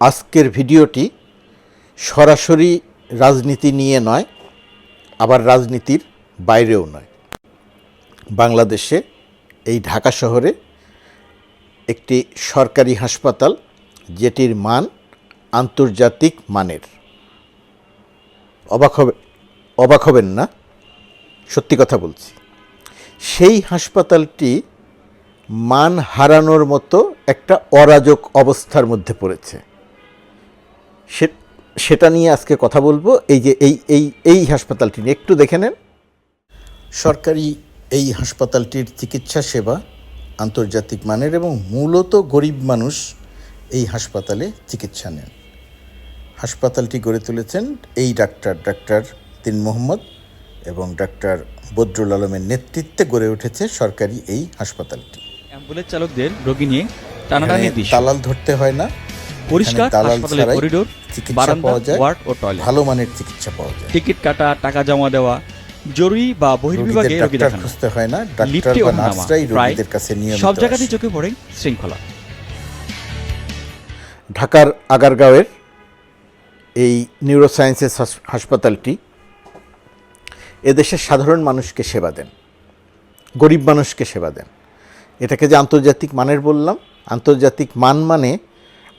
আজকের ভিডিওটি সরাসরি রাজনীতি নিয়ে নয়, আবার রাজনীতির বাইরেও নয়। বাংলাদেশে এই ঢাকা শহরে একটি সরকারি হাসপাতাল, যেটির মান আন্তর্জাতিক মানের। অবাক হবে অবাক হবেন না? সত্যি কথা বলছি। সেই হাসপাতালটি মান হারানোর মতো একটা অরাজক অবস্থার মধ্যে পড়েছে। সেটা নিয়ে আজকে কথা বলব। এই যে এই এই এই হাসপাতালটি নিয়ে একটু দেখে নেন। সরকারি এই হাসপাতালটির চিকিৎসা সেবা আন্তর্জাতিক মানের এবং মূলত গরিব মানুষ এই হাসপাতালে চিকিৎসা নেন। হাসপাতালটি গড়ে তুলেছেন এই ডাক্তার ডাক্তার তিন মোহাম্মদ এবং ডাক্তার বদরুল আলমের নেতৃত্বে গড়ে উঠেছে সরকারি এই হাসপাতালটি। অ্যাম্বুলেন্স চালকদের রোগী নিয়ে টানাটানি দালাল ধরতে হয় না পরিষ্কার হাসপাতালের করিডোর বারান্দা ওয়ার্ড ও টয়লেট ভালো মানের চিকিৎসা পাওয়া যায়। টিকিট কাটা টাকা জমা দেওয়া জরুরি বা বহির্বিভাগে রোগী দেখানো। হয় না ডাক্তার লিফটে বা ওঠানামা নার্সরাই প্রায় রোগীদের কাছে নিয়মিত সব জায়গাতেই চোখে পড়ে শৃঙ্খলা। ঢাকার আগারগাঁওয়ের এই নিউরোসায়েন্সেস হাস- হাসপাতালটি এদেশের সাধারণ মানুষকে সেবা দেন গরিব মানুষকে সেবা দেন। এটাকে যে আন্তর্জাতিক মানের বললাম আন্তর্জাতিক মান মানে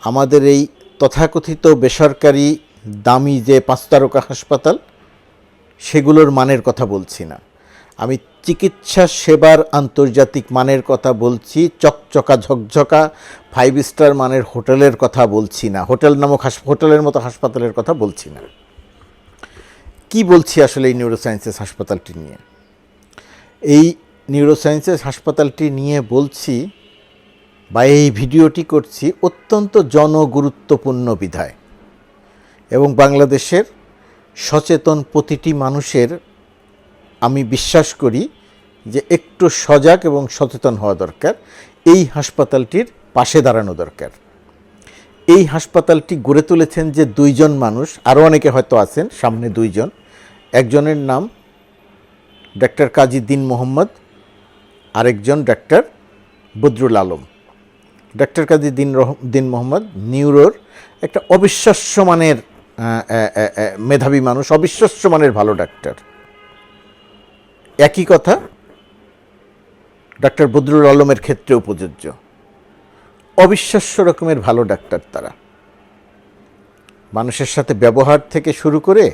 আমাদের এই তথাকথিত বেসরকারি দামি যে পাঁচ তারকা হাসপাতাল, সেগুলোর মানের কথা বলছি না। আমি চিকিৎসা সেবার আন্তর্জাতিক মানের কথা বলছি, চকচকা ঝকঝকা ফাইভ স্টার মানের হোটেলের কথা বলছি না, হোটেল নামক হোটেলের মতো হাসপাতালের কথা বলছি না। কি বলছি আসলে এই নিউরোসায়েন্সেস হাসপাতালটি নিয়ে? এই নিউরোসায়েন্সেস হাসপাতালটি নিয়ে বলছি বা এই ভিডিওটি করছি অত্যন্ত জনগুরুত্বপূর্ণ বিধায় এবং বাংলাদেশের সচেতন প্রতিটি মানুষের আমি বিশ্বাস করি যে একটু সজাগ এবং সচেতন হওয়া দরকার। এই হাসপাতালটির পাশে দাঁড়ানো দরকার। এই হাসপাতালটি গড়ে তুলেছেন যে দুইজন মানুষ আরও অনেকে হয়তো আছেন, সামনে দুইজন। একজনের নাম ডাক্তার কাজী দিন মোহাম্মদ, আরেকজন ডাক্তার বদরুল আলম। ডাক্তার কাজী দিন দিন মোহাম্মদ, নিউরোর একটা অবিশ্বাস্য মানের মেধাবী মানুষ, অবিশ্বাস্য মানের ভালো ডাক্তার। একই কথা, ডাক্তার বদরুল আলমের ক্ষেত্রেও প্রযোজ্য অবিশ্বাস্য রকমের ভালো ডাক্তার তারা। মানুষের সাথে ব্যবহার থেকে শুরু করে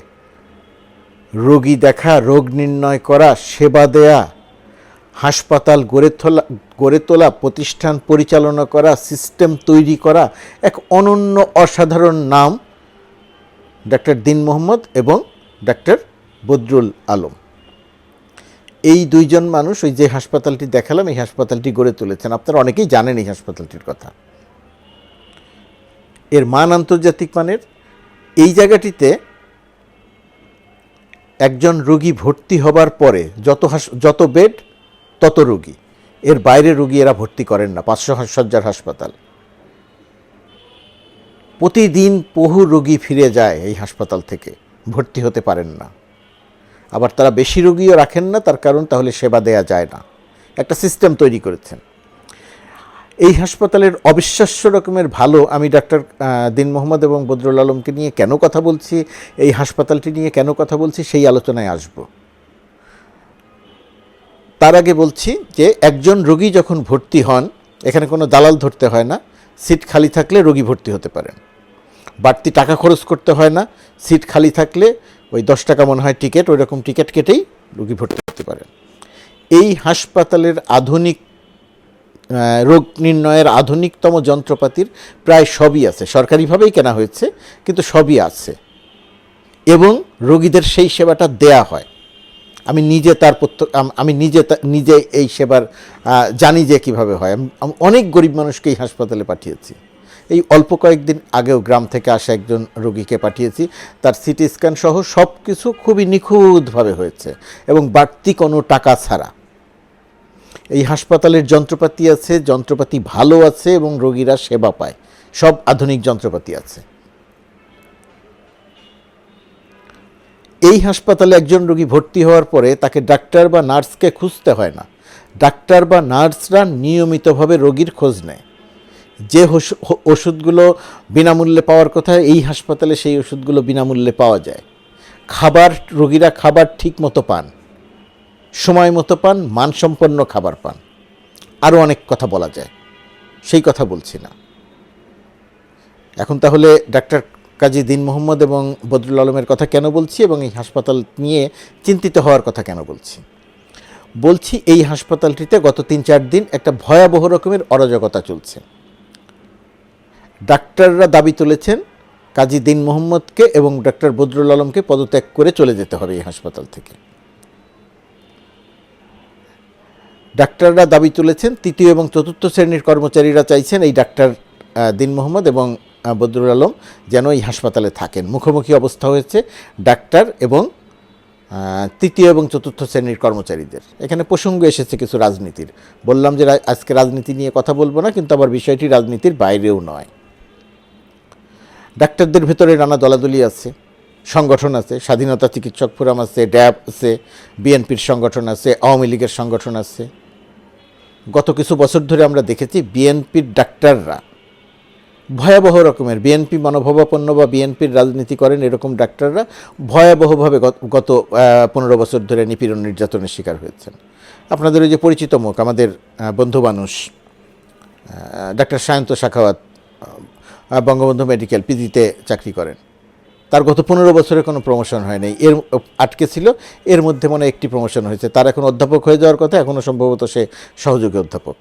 রোগী দেখা, রোগ নির্ণয় করা, সেবা দেয়া হাসপাতাল গড়ে তোলা গড়ে তোলা, প্রতিষ্ঠান পরিচালনা করা, সিস্টেম তৈরি করা এক অনন্য অসাধারণ নাম ডাক্তার দিন মোহাম্মদ এবং ডাক্তার বদরুল আলম। এই দুইজন মানুষ ওই যে হাসপাতালটি দেখালাম, এই হাসপাতালটি গড়ে তুলেছেন। আপনারা অনেকেই জানেন এই হাসপাতালটির কথা। এর মান আন্তর্জাতিক মানের। এই জায়গাটিতে একজন রোগী ভর্তি হবার পরে যত হাস, যত বেড তত রোগী। এর বাইরে রোগী এরা ভর্তি করেন না পাঁচশো সজ্জার হাসপাতাল। প্রতিদিন বহু রোগী ফিরে যায় এই হাসপাতাল থেকে, ভর্তি হতে পারেন না। আবার তারা বেশি রোগীও রাখেন না, তার কারণ তাহলে সেবা দেয়া যায় না। একটা সিস্টেম তৈরি করেছেন। এই হাসপাতালের অবিশ্বাস্য রকমের ভালো আমি ডাক্তার দিন মোহাম্মদ এবং বদরুল আলমকে নিয়ে কেন কথা বলছি, এই হাসপাতালটি নিয়ে কেন কথা বলছি, সেই আলোচনায় আসব। তার আগে বলছি যে একজন রোগী যখন ভর্তি হন, এখানে কোনো দালাল ধরতে হয় না, সিট খালি থাকলে রোগী ভর্তি হতে পারেন। বাড়তি টাকা খরচ করতে হয় না, সিট খালি থাকলে ওই দশ টাকা মনে হয় টিকিট, ওই রকম টিকিট কেটেই রোগী ভর্তি হতে পারেন। এই হাসপাতালের আধুনিক রোগ নির্ণয়ের আধুনিকতম যন্ত্রপাতির প্রায় সবই আছে। সরকারিভাবেই কেনা হয়েছে, কিন্তু সবই আছে। এবং রোগীদের সেই সেবাটা দেয়া হয়। আমি নিজে তার আমি নিজে নিজে এই সেবার জানি যে কীভাবে হয়। আমি অনেক গরিব মানুষকে এই হাসপাতালে পাঠিয়েছি। এই অল্প কয়েকদিন আগেও গ্রাম থেকে আসা একজন রোগীকে পাঠিয়েছি। তার সিটি স্ক্যান সহ সব কিছু খুবই নিখুঁতভাবে হয়েছে এবং বাড়তি কোনো টাকা ছাড়া। এই হাসপাতালের যন্ত্রপাতি আছে, যন্ত্রপাতি ভালো আছে এবং রোগীরা সেবা পায়। সব আধুনিক যন্ত্রপাতি আছে। এই হাসপাতালে একজন রোগী ভর্তি হওয়ার পরে তাকে ডাক্তার বা নার্সকে খুঁজতে হয় না। ডাক্তার বা নার্সরা নিয়মিতভাবে রোগীর খোঁজ নেয়। যে ওষুধগুলো বিনামূল্যে পাওয়ার কথা, এই হাসপাতালে সেই ওষুধগুলো বিনামূল্যে পাওয়া যায়। খাবার, রোগীরা খাবার ঠিক মতো পান। সময় মতো পান, মানসম্পন্ন খাবার পান। আরও অনেক কথা বলা যায়। সেই কথা বলছি না। এখন তাহলে ডাক্তার কাজী দিন মোহাম্মদ এবং বদরুল আলমের কথা কেন বলছি এবং এই হাসপাতাল নিয়ে চিন্তিত হওয়ার কথা কেন বলছি? বলছি এই হাসপাতালটিতে গত তিন চার দিন একটা ভয়াবহ রকমের অরাজকতা চলছে। ডাক্তাররা দাবি তুলেছেন কাজী দিন মোহাম্মদকে এবং ডাক্তার বদরুল আলমকে পদত্যাগ করে চলে যেতে হবে এই হাসপাতাল থেকে। ডাক্তাররা দাবি তুলেছেন, তৃতীয় এবং চতুর্থ শ্রেণির কর্মচারীরা চাইছেন এই ডাক্তার দিন মোহাম্মদ এবং বদরুল আলম যেন এই হাসপাতালে থাকেন। মুখোমুখি অবস্থা হয়েছে ডাক্তার এবং তৃতীয় এবং চতুর্থ শ্রেণির কর্মচারীদের। এখানে প্রসঙ্গ এসেছে কিছু রাজনীতির। বললাম যে আজকে রাজনীতি নিয়ে কথা বলব না, কিন্তু আবার বিষয়টি রাজনীতির বাইরেও নয়। ডাক্তারদের ভেতরে নানা দলাদলি আছে, সংগঠন আছে, স্বাধীনতা চিকিৎসক ফোরাম আছে, ড্যাব আছে, বিএনপির সংগঠন আছে, আওয়ামী লীগের সংগঠন আছে। গত কিছু বছর ধরে আমরা দেখেছি বিএনপির ডাক্তাররা ভয়াবহ রকমের। বিএনপি মনোভাবাপন্ন বা বিএনপির রাজনীতি করেন এরকম ডাক্তাররা ভয়াবহভাবে গত- পনেরো বছর ধরে নিপীড়ন নির্যাতনের শিকার হয়েছেন। আপনাদের ওই যে পরিচিত মুখ, আমাদের বন্ধু মানুষ ডাক্তার সায়ন্ত শাখাওয়াত বঙ্গবন্ধু মেডিকেল পিজিতে চাকরি করেন। তার গত পনেরো বছরে কোনো প্রমোশন হয়নি। এর, আটকে ছিল, এর মধ্যে মনে হয় একটি প্রমোশন হয়েছে। তার এখন অধ্যাপক হয়ে যাওয়ার কথা এখনও সম্ভবত সে সহযোগী অধ্যাপক।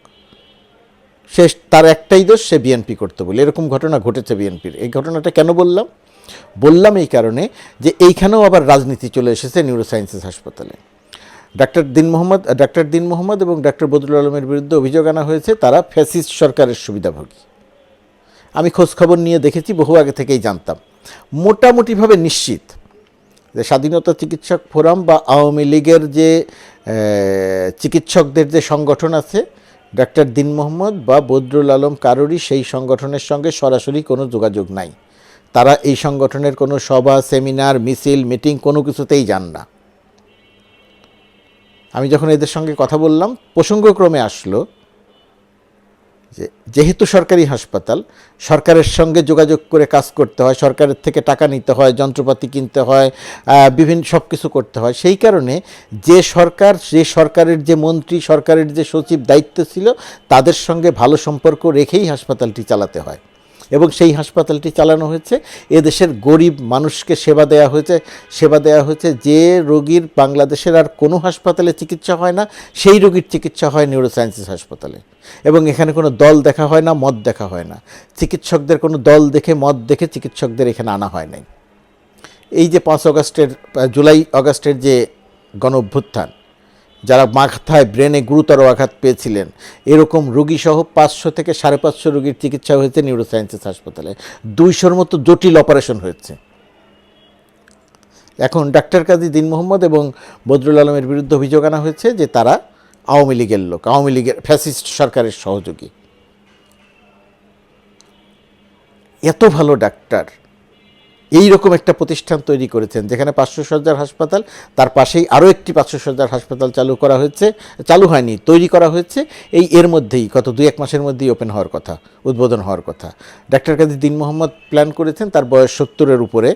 সে তার একটাই দোষ, সে বিএনপি করতে বলে। এরকম ঘটনা ঘটেছে বিএনপির এই ঘটনাটা কেন বললাম? বললাম এই কারণে যে এইখানেও আবার রাজনীতি চলে এসেছে নিউরোসায়েন্সেস হাসপাতালে। ডাক্তার দিন মোহাম্মদ, ডাক্তার দিন মোহাম্মদ এবং ডাক্তার বদরুল আলমের বিরুদ্ধে অভিযোগ আনা হয়েছে, তারা ফ্যাসিস্ট সরকারের সুবিধাভোগী। আমি খোঁজখবর নিয়ে দেখেছি, বহু আগে থেকেই জানতাম। মোটামুটিভাবে নিশ্চিত যে স্বাধীনতা চিকিৎসক ফোরাম বা আওয়ামী লীগের যে চিকিৎসকদের যে সংগঠন আছে ডাক্তার দিন মোহাম্মদ বা বদরুল আলম কারোরই সেই সংগঠনের সঙ্গে সরাসরি কোনো যোগাযোগ নাই। তারা এই সংগঠনের কোনো সভা, সেমিনার, মিছিল, মিটিং কোনো কিছুতেই যান না। আমি যখন এদের সঙ্গে কথা বললাম, প্রসঙ্গক্রমে আসলো যে, যেহেতু সরকারি হাসপাতাল, সরকারের সঙ্গে যোগাযোগ করে কাজ করতে হয়, সরকারের থেকে টাকা নিতে হয়, যন্ত্রপাতি কিনতে হয় বিভিন্ন সব কিছু করতে হয়, সেই কারণে যে সরকার, যে সরকারের যে মন্ত্রী, সরকারের যে সচিব দায়িত্ব ছিল, তাদের সঙ্গে ভালো সম্পর্ক রেখেই হাসপাতালটি চালাতে হয়। এবং সেই হাসপাতালটি চালানো হয়েছে। এদেশের গরিব মানুষকে সেবা দেওয়া হয়েছে। সেবা দেওয়া হয়েছে যে রোগীর বাংলাদেশের আর কোনো হাসপাতালে চিকিৎসা হয় না, সেই রোগীর চিকিৎসা হয় নিউরোসায়েন্সেস হাসপাতালে। এবং এখানে কোনো দল দেখা হয় না মত দেখা হয় না। চিকিৎসকদের কোনো দল দেখে মত দেখে চিকিৎসকদের এখানে আনা হয় নাই। এই যে পাঁচ অগস্টের, জুলাই অগস্টের যে গণ অভ্যুত্থান যারা মাথায় ব্রেনে গুরুতর আঘাত পেয়েছিলেন। এরকম রোগীসহ পাঁচশো থেকে সাড়ে পাঁচশো রোগীর চিকিৎসা হয়েছে নিউরোসায়েন্সেস হাসপাতালে। দুইশোর মতো জটিল অপারেশন হয়েছে। এখন ডাক্তার কাজী দিন মোহাম্মদ এবং বদরুল আলমের বিরুদ্ধে অভিযোগ আনা হয়েছে যে তারা আওয়ামী লীগের লোক, আওয়ামী লীগের ফ্যাসিস্ট সরকারের সহযোগী। এত ভালো ডাক্তার। এই রকম একটা প্রতিষ্ঠান তৈরি করেছেন, যেখানে পাঁচশো সজ্জার হাসপাতাল, তার পাশেই আরও একটি পাঁচশো সজ্জার হাসপাতাল চালু করা হয়েছে, চালু হয়নি, তৈরি করা হয়েছে। এই এর মধ্যেই গত দুই এক মাসের মধ্যেই ওপেন হওয়ার কথা, উদ্বোধন হওয়ার কথা। ডাক্তার কাজী দিন মোহাম্মদ প্ল্যান করেছেন, তার বয়স সত্তরের উপরে।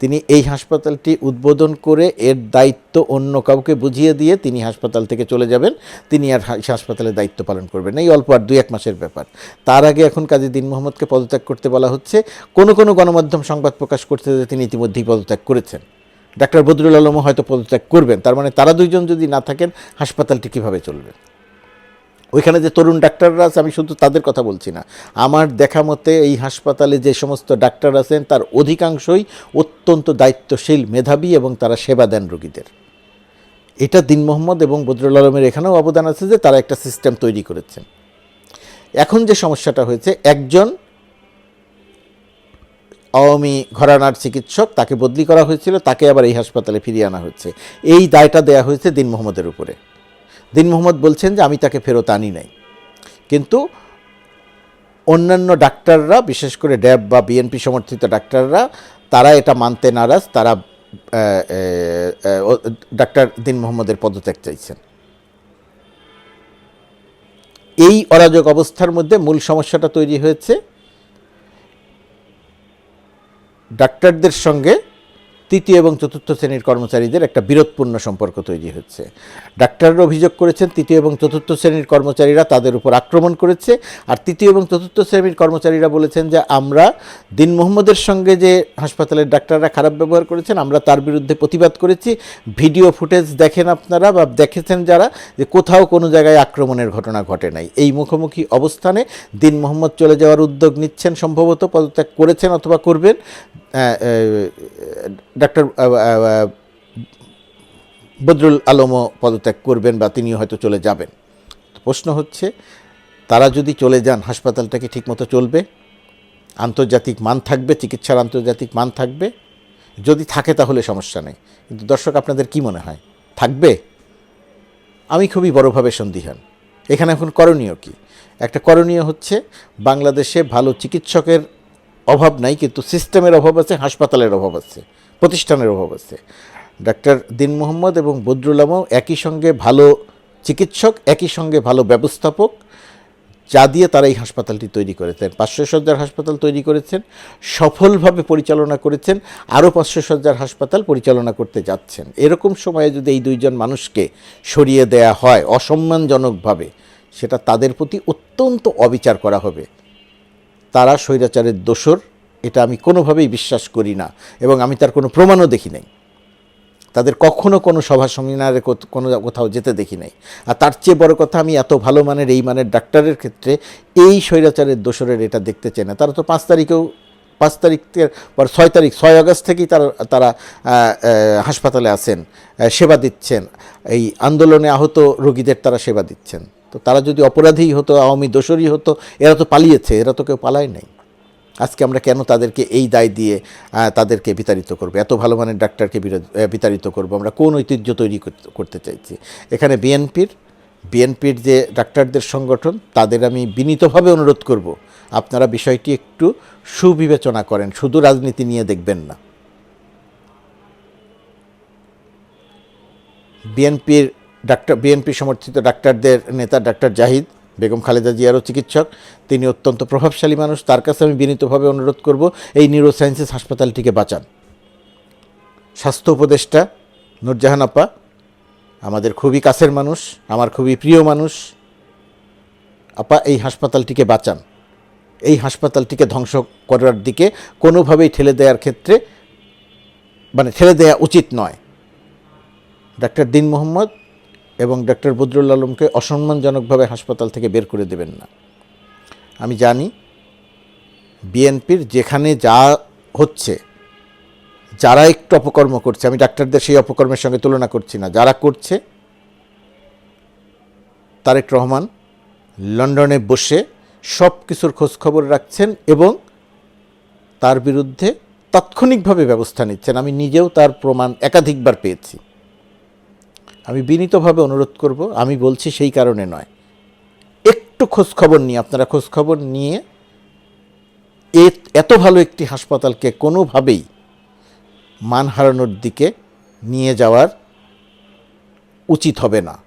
তিনি এই হাসপাতালটি উদ্বোধন করে এর দায়িত্ব অন্য কাউকে বুঝিয়ে দিয়ে তিনি হাসপাতাল থেকে চলে যাবেন। তিনি আর হা- হাসপাতালের দায়িত্ব পালন করবেন এই অল্প আর দুই এক মাসের ব্যাপার। তার আগে এখন কাজী দিন মোহাম্মদকে পদত্যাগ করতে বলা হচ্ছে। কোনো কোনো গণমাধ্যম সংবাদ প্রকাশ করতে তিনি ইতিমধ্যেই পদত্যাগ করেছেন। ডাক্তার বদরুল আলমও হয়তো পদত্যাগ করবেন। তার মানে তারা দুইজন যদি না থাকেন, হাসপাতালটি কীভাবে চলবে? ওইখানে যে তরুণ ডাক্তাররা আছে, আমি শুধু তাদের কথা বলছি না। আমার দেখা মতে এই হাসপাতালে যে সমস্ত ডাক্তার আছেন, তার অধিকাংশই অত্যন্ত দায়িত্বশীল মেধাবী এবং তারা সেবা দেন রোগীদের। এটা দিন মোহাম্মদ এবং বদরুল আলমের এখানেও অবদান আছে যে তারা একটা সিস্টেম তৈরি করেছেন। এখন যে সমস্যাটা হয়েছে, একজন আওয়ামী ঘরানার চিকিৎসক, তাকে বদলি করা হয়েছিল, তাকে আবার এই হাসপাতালে ফিরিয়ে আনা হচ্ছে এই দায়টা দেয়া হয়েছে দিন মোহাম্মদের উপরে। দিন মোহাম্মদ বলছেন যে আমি তাকে ফেরত আনি নাই। কিন্তু অন্যান্য ডাক্তাররা, বিশেষ করে ড্যাব বা বিএনপি সমর্থিত ডাক্তাররা, তারা এটা মানতে নারাজ, তারা ডাক্তার দিন মোহাম্মদের পদত্যাগ চাইছেন। এই অরাজক অবস্থার মধ্যে মূল সমস্যাটা তৈরি হয়েছে। ডাক্তারদের সঙ্গে তৃতীয় এবং চতুর্থ শ্রেণির কর্মচারীদের একটা বিরোধপূর্ণ সম্পর্ক তৈরি হচ্ছে। ডাক্তাররা অভিযোগ করেছেন, তৃতীয় এবং চতুর্থ শ্রেণির কর্মচারীরা তাদের উপর আক্রমণ করেছে। আর তৃতীয় এবং চতুর্থ শ্রেণির কর্মচারীরা বলেছেন যে, আমরা দিন মোহাম্মদের সঙ্গে যে হাসপাতালের ডাক্তাররা খারাপ ব্যবহার করেছেন, আমরা তার বিরুদ্ধে প্রতিবাদ করেছি। ভিডিও ফুটেজ দেখেন আপনারা বা দেখেছেন যারা যে, কোথাও কোনো জায়গায় আক্রমণের ঘটনা ঘটে নাই। এই মুখোমুখি অবস্থানে দিন মোহাম্মদ চলে যাওয়ার উদ্যোগ নিচ্ছেন, সম্ভবত পদত্যাগ করেছেন অথবা করবেন। ডাক্তার বদরুল আলমও পদত্যাগ করবেন বা তিনিও হয়তো চলে যাবেন। প্রশ্ন হচ্ছে, তারা যদি চলে যান হাসপাতালটা কি ঠিকমতো চলবে? আন্তর্জাতিক মান থাকবে? চিকিৎসার আন্তর্জাতিক মান থাকবে? যদি থাকে তাহলে সমস্যা নেই। কিন্তু দর্শক, আপনাদের কি মনে হয়? থাকবে? আমি খুবই বড়ভাবে সন্দিহান। এখানে এখন করণীয় কি? একটা করণীয় হচ্ছে, বাংলাদেশে ভালো চিকিৎসকের অভাব নাই, কিন্তু সিস্টেমের অভাব আছে, হাসপাতালের অভাব আছে, প্রতিষ্ঠানের অভাব আছে। ডাক্তার দিন মোহাম্মদ এবং বদরুলামও একই সঙ্গে ভালো চিকিৎসক, একই সঙ্গে ভালো ব্যবস্থাপক, যা দিয়ে তারা এই হাসপাতালটি তৈরি করেছেন। পাঁচশো সজ্জার হাসপাতাল তৈরি করেছেন, সফলভাবে পরিচালনা করেছেন, আরও পাঁচশো সজ্জার হাসপাতাল পরিচালনা করতে যাচ্ছেন। এরকম সময়ে যদি এই দুইজন মানুষকে সরিয়ে দেয়া হয় অসম্মানজনকভাবে, সেটা তাদের প্রতি অত্যন্ত অবিচার করা হবে। তারা স্বৈরাচারের দোসর এটা আমি কোনোভাবেই বিশ্বাস করি না এবং আমি তার কোনো প্রমাণও দেখি নাই। তাদের কখনো কোনো সভা সেমিনারে কোনো কোথাও যেতে দেখি নাই। আর তার চেয়ে বড় কথা আমি এত ভালো মানের এই মানের ডাক্তারের ক্ষেত্রে এই স্বৈরাচারের দোসরের এটা দেখতে চাই না। তারা তো পাঁচ তারিখেও পাঁচ তারিখের পর ছয় তারিখ ছয় আগস্ট থেকেই তারা তারা হাসপাতালে আহ, সেবা দিচ্ছেন। এই আন্দোলনে আহত রোগীদের তারা সেবা দিচ্ছেন। তো তারা যদি অপরাধী হতো, আওয়ামী দোসরই হতো, এরা তো পালিয়েছে, এরা তো কেউ পালায় নাই। আজকে আমরা কেন তাদেরকে এই দায় দিয়ে তাদেরকে বিতাড়িত করব? এত ভালো মানের ডাক্তারকে বিতাড়িত করব? আমরা কোন ঐতিহ্য তৈরি করতে চাইছি? এখানে বিএনপির বিএনপির যে ডাক্তারদের সংগঠন, তাদের আমি বিনীতভাবে অনুরোধ করব, আপনারা বিষয়টি একটু সুবিবেচনা করেন, শুধু রাজনীতি নিয়ে দেখবেন না। বিএনপির ডাক্তার, বিএনপি সমর্থিত ডাক্তারদের নেতা ডাক্তার জাহিদ বেগম খালেদা জিয়ারও চিকিৎসক। তিনি অত্যন্ত প্রভাবশালী মানুষ, তার কাছে আমি বিনীতভাবে অনুরোধ করব, এই নিউরো সায়েন্সেস হাসপাতালটিকে বাঁচান। স্বাস্থ্য উপদেষ্টা নুরজাহান আপা, আমাদের খুবই কাছের মানুষ, আমার খুবই প্রিয় মানুষ, আপা, এই হাসপাতালটিকে বাঁচান। এই হাসপাতালটিকে ধ্বংস করার দিকে কোনোভাবেই ঠেলে দেওয়ার ক্ষেত্রে মানে ঠেলে দেওয়া উচিত নয়। ডাক্তার দিন মোহাম্মদ এবং ডাক্তার বদরুল আলমকে অসম্মানজনকভাবে হাসপাতাল থেকে বের করে দেবেন না। আমি জানি বিএনপির যেখানে যা হচ্ছে, যারা একটু অপকর্ম করছে, আমি ডাক্তারদের সেই অপকর্মের সঙ্গে তুলনা করছি না। যারা করছে, তারেক রহমান লন্ডনে বসে সব কিছুর খোঁজখবর রাখছেন এবং তার বিরুদ্ধে তাৎক্ষণিকভাবে ব্যবস্থা নিচ্ছেন। আমি নিজেও তার প্রমাণ একাধিকবার পেয়েছি। আমি বিনীতভাবে অনুরোধ করব, আমি বলছি সেই কারণে নয়। একটু খোঁজখবর নিয়ে, আপনারা খোঁজখবর নিয়ে এ- এত ভালো একটি হাসপাতালকে কোনোভাবেই মান হারানোর দিকে নিয়ে যাওয়ার উচিত হবে না।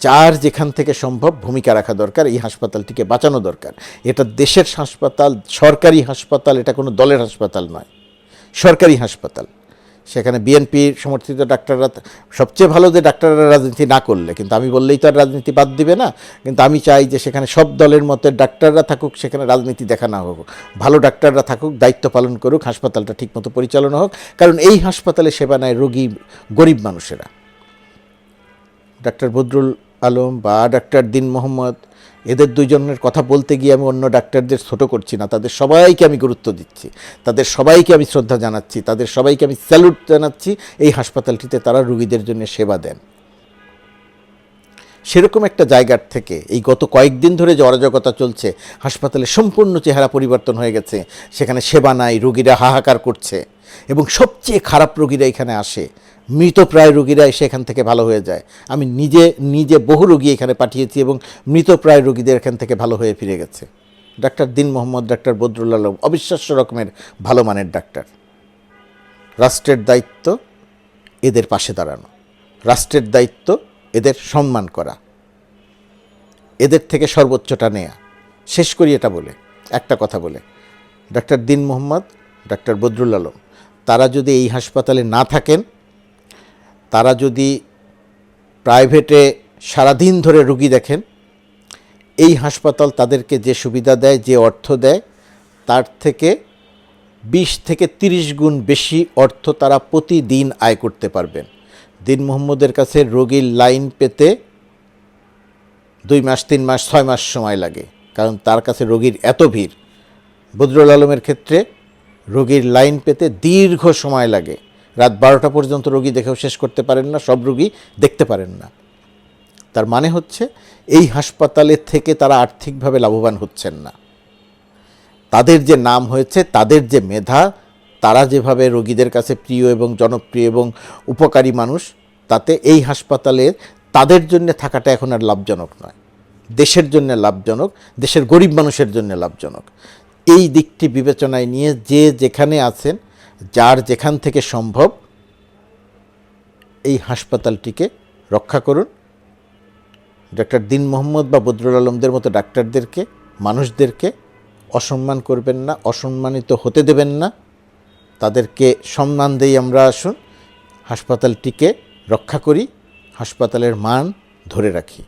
যার যেখান থেকে সম্ভব ভূমিকা রাখা দরকার, এই হাসপাতালটিকে বাঁচানো দরকার। এটা দেশের হাসপাতাল, সরকারি হাসপাতাল, এটা কোনো দলের হাসপাতাল নয়, সরকারি হাসপাতাল। সেখানে বিএনপির সমর্থিত ডাক্তাররা সবচেয়ে ভালো যে ডাক্তাররা রাজনীতি না করলে, কিন্তু আমি বললেই তো আর রাজনীতি বাদ দিবে না, কিন্তু আমি চাই যে সেখানে সব দলের মতে ডাক্তাররা থাকুক, সেখানে রাজনীতি দেখা না হোক। ভালো ডাক্তাররা থাকুক, দায়িত্ব পালন করুক, হাসপাতালটা ঠিকমতো পরিচালনা হোক, কারণ এই হাসপাতালে সেবা নেয় রোগী, গরিব মানুষেরা। ডাক্তার বদরুল আলম বা ডাক্তার দিন মোহাম্মদ এদের দুইজনের কথা বলতে গিয়ে আমি অন্য ডাক্তারদের ছোটো করছি না। তাদের সবাইকে আমি গুরুত্ব দিচ্ছি। তাদের সবাইকে আমি শ্রদ্ধা জানাচ্ছি। তাদের সবাইকে আমি স্যালুট জানাচ্ছি। এই হাসপাতালটিতে তারা রুগীদের জন্য সেবা দেন। সেরকম একটা জায়গার থেকে এই গত কয়েকদিন ধরে যে অরাজকতা চলছে, হাসপাতালে সম্পূর্ণ চেহারা পরিবর্তন হয়ে গেছে। সেখানে সেবা নাই, রুগীরা হাহাকার করছে এবং সবচেয়ে খারাপ রোগীরা এখানে আসে। মৃতপ্রায় রোগীরা এখান থেকে ভালো হয়ে যায়। আমি নিজে নিজে বহু রোগী এখানে পাঠিয়েছি এবং মৃতপ্রায় রোগীদের এখান থেকে ভালো হয়ে ফিরে গেছে। ডাক্তার দিন মোহাম্মদ ডাক্তার বদরুল আলম অবিশ্বাস্য রকমের ভালো মানের ডাক্তার। রাষ্ট্রের দায়িত্ব এদের পাশে দাঁড়ানো। রাষ্ট্রের দায়িত্ব এদের সম্মান করা। এদের থেকে সর্বোচ্চটা নেয়া। শেষ করি এটা বলে, একটা কথা বলে। ডাক্তার দিন মোহাম্মদ, ডাক্তার বদরুল আলম, তারা যদি এই হাসপাতালে না থাকেন তারা যদি প্রাইভেটে সারাদিন ধরে রুগী দেখেন, এই হাসপাতাল তাদেরকে যে সুবিধা দেয়, যে অর্থ দেয়, তার থেকে বিশ থেকে তিরিশ গুণ বেশি অর্থ তারা প্রতিদিন আয় করতে পারবেন। দিন মোহাম্মদের কাছে রোগীর লাইন পেতে দুই মাস, তিন মাস, ছয় মাস সময় লাগে। কারণ তার কাছে রোগীর এত ভিড়। বদরুল আলমের ক্ষেত্রে রোগীর লাইন পেতে দীর্ঘ সময় লাগে। রাত বারোটা পর্যন্ত রোগী দেখেও শেষ করতে পারেন না, সব রোগী দেখতে পারেন না। তার মানে হচ্ছে, এই হাসপাতালে থেকে তারা আর্থিকভাবে লাভবান হচ্ছেন না। তাদের যে নাম হয়েছে, তাদের যে মেধা, তারা যেভাবে রোগীদের কাছে প্রিয় এবং জনপ্রিয় এবং উপকারী মানুষ, তাতে এই হাসপাতালে তাদের জন্য থাকাটা এখন আর লাভজনক নয়। দেশের জন্য লাভজনক, দেশের গরিব মানুষের জন্য লাভজনক। এই দিকটি বিবেচনায় নিয়ে যে যেখানে আছেন যার যেখান থেকে সম্ভব এই হাসপাতালটিকে রক্ষা করুন। ডক্টর দিন মোহাম্মদ বা বদরুল আলমদের মতো ডাক্তারদেরকে, মানুষদেরকে অসম্মান করবেন না, অসম্মানিত হতে দেবেন না। তাদেরকে সম্মান দেই আমরা আসুন, হাসপাতালটিকে রক্ষা করি, হাসপাতালের মান ধরে রাখি।